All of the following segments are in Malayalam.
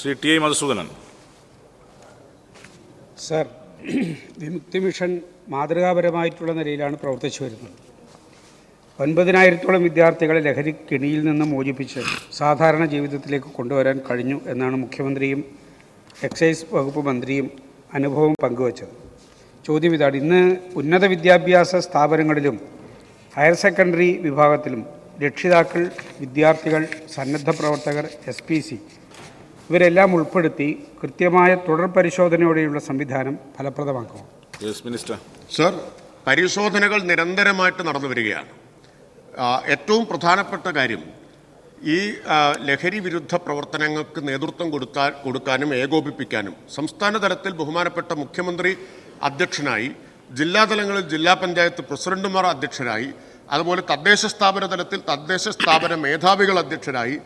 Shri T I Madhusudanan. Sir Vimukthi mission മാതൃകാപരമായിട്ടുള്ള നിലയിലാണ് പ്രവർത്തിച്ചു വരുന്നത്. ഒൻപതിനായിരത്തോളം വിദ്യാർത്ഥികളെ ലഹരി കെണിയിൽ നിന്ന് മോചിപ്പിച്ച് സാധാരണ ജീവിതത്തിലേക്ക് കൊണ്ടുവരാൻ കഴിഞ്ഞു എന്നാണ് മുഖ്യമന്ത്രിയും എക്സൈസ് വകുപ്പ് മന്ത്രിയും അനുഭവം പങ്കുവച്ചത്. ചോദ്യം ഇതാണ്. ഇന്ന് ഉന്നത വിദ്യാഭ്യാസ സ്ഥാപനങ്ങളിലും ഹയർ സെക്കൻഡറി വിഭാഗത്തിലും രക്ഷിതാക്കൾ വിദ്യാർത്ഥികൾ സന്നദ്ധ പ്രവർത്തകർ എസ് ഇവരെല്ലാം ഉൾപ്പെടുത്തി കൃത്യമായ തുടർ പരിശോധനയോടെയുള്ള സംവിധാനം ഫലപ്രദമാക്കും. യെസ് മിനിസ്റ്റർ സർ പരിശോധനകൾ നിരന്തരമായിട്ട് നടന്നു വരികയാണ്. ഏറ്റവും പ്രധാനപ്പെട്ട കാര്യം ഈ ലഹരി വിരുദ്ധ പ്രവർത്തനങ്ങൾക്ക് നേതൃത്വം കൊടുത്താൽ കൊടുക്കാനും ഏകോപിപ്പിക്കാനും സംസ്ഥാന തലത്തിൽ ബഹുമാനപ്പെട്ട മുഖ്യമന്ത്രി അധ്യക്ഷനായി ജില്ലാ തലങ്ങളിൽ ജില്ലാ പഞ്ചായത്ത് പ്രസിഡന്റുമാർ അധ്യക്ഷരായി അതുപോലെ തദ്ദേശ സ്ഥാപന തലത്തിൽ തദ്ദേശ സ്ഥാപന മേധാവികൾ അധ്യക്ഷരായി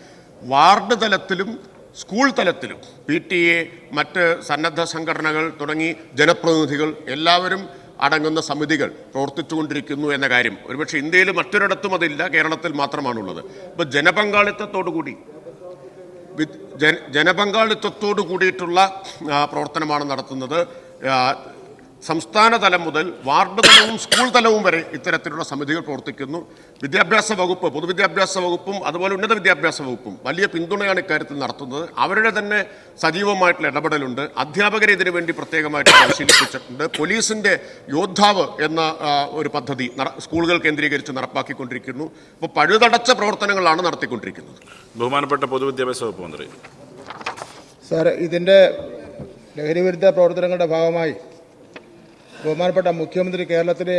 വാർഡ് തലത്തിലും സ്കൂൾ തലത്തിലും പി ടി എ മറ്റ് സന്നദ്ധ സംഘടനകൾ തുടങ്ങി ജനപ്രതിനിധികൾ എല്ലാവരും അടങ്ങുന്ന സമിതികൾ പ്രവർത്തിച്ചുകൊണ്ടിരിക്കുന്നു എന്ന കാര്യം. ഒരുപക്ഷെ ഇന്ത്യയിൽ മറ്റൊരിടത്തും അതില്ല കേരളത്തിൽ മാത്രമാണുള്ളത്. ഇപ്പോൾ ജനപങ്കാളിത്തത്തോടുകൂടി ജനപങ്കാളിത്തത്തോടു കൂടിയിട്ടുള്ള പ്രവർത്തനമാണ് നടത്തുന്നത്. സംസ്ഥാന തലം മുതൽ വാർഡ് തലവും സ്കൂൾ തലവും വരെ ഇത്തരത്തിലുള്ള സമിതികൾ പ്രവർത്തിക്കുന്നു. വിദ്യാഭ്യാസ വകുപ്പ് പൊതുവിദ്യാഭ്യാസ വകുപ്പും അതുപോലെ ഉന്നത വിദ്യാഭ്യാസ വകുപ്പും വലിയ പിന്തുണയാണ് ഇക്കാര്യത്തിൽ നടത്തുന്നത്. അവരുടെ തന്നെ സജീവമായിട്ടുള്ള ഇടപെടലുണ്ട്. അധ്യാപകരെ ഇതിനു വേണ്ടി പ്രത്യേകമായിട്ട് പരിശീലിപ്പിച്ചിട്ടുണ്ട്. പോലീസിന്റെ യോദ്ധാവ് എന്ന ഒരു പദ്ധതി സ്കൂളുകൾ കേന്ദ്രീകരിച്ച് നടപ്പാക്കിക്കൊണ്ടിരിക്കുന്നു. ഇപ്പോൾ പഴുതടച്ച പ്രവർത്തനങ്ങളാണ് നടത്തിക്കൊണ്ടിരിക്കുന്നത്. ബഹുമാനപ്പെട്ട പൊതുവിദ്യാഭ്യാസ വകുപ്പ് മന്ത്രി. സാർ ഇതിന്റെ ലഹരിവിരുദ്ധ പ്രവർത്തനങ്ങളുടെ ഭാഗമായി ബഹുമാനപ്പെട്ട മുഖ്യമന്ത്രി കേരളത്തിലെ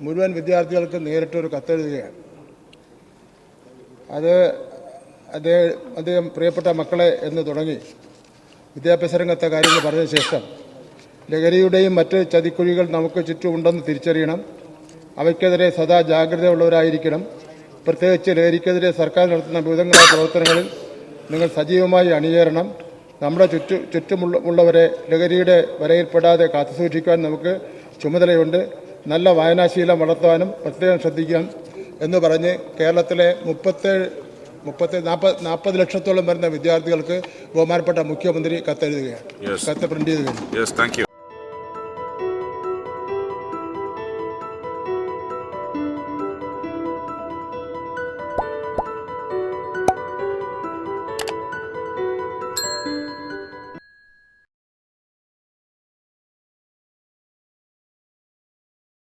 മുഴുവൻ വിദ്യാർത്ഥികൾക്ക് നേരിട്ടൊരു കത്തെഴുതുകയാണ്. അത് അദ്ദേഹം അദ്ദേഹം പ്രിയപ്പെട്ട മക്കളെ എന്ന് തുടങ്ങി വിദ്യാഭ്യാസ രംഗത്തെ കാര്യങ്ങൾ പറഞ്ഞ ശേഷം ലഹരിയുടെയും മറ്റ് ചതിക്കുഴികൾ നമുക്ക് ചുറ്റുമുണ്ടെന്ന് തിരിച്ചറിയണം. അവയ്ക്കെതിരെ സദാ ജാഗ്രതയുള്ളവരായിരിക്കണം. പ്രത്യേകിച്ച് ലഹരിക്കെതിരെ സർക്കാർ നടത്തുന്ന വിവിധങ്ങളായ പ്രവർത്തനങ്ങളിൽ നിങ്ങൾ സജീവമായി അണിയേറണം നമ്മുടെ ചുറ്റു ചുറ്റുമുള്ള ഉള്ളവരെ ലഹരിയുടെ വരയിൽപ്പെടാതെ കാത്തുസൂക്ഷിക്കാൻ നമുക്ക് ചുമതലയുണ്ട്. നല്ല വായനാശീലം വളർത്താനും പ്രത്യേകം ശ്രദ്ധിക്കണം എന്ന് പറഞ്ഞ് കേരളത്തിലെ മുപ്പത്തേഴ് മുപ്പത്തി നാൽപ്പത് നാൽപ്പത് ലക്ഷത്തോളം വരുന്ന വിദ്യാർത്ഥികൾക്ക് ബഹുമാനപ്പെട്ട മുഖ്യമന്ത്രി കത്തെഴുതുകയാണ്. കത്ത് പ്രിന്റ് ചെയ്ത് കഴിഞ്ഞു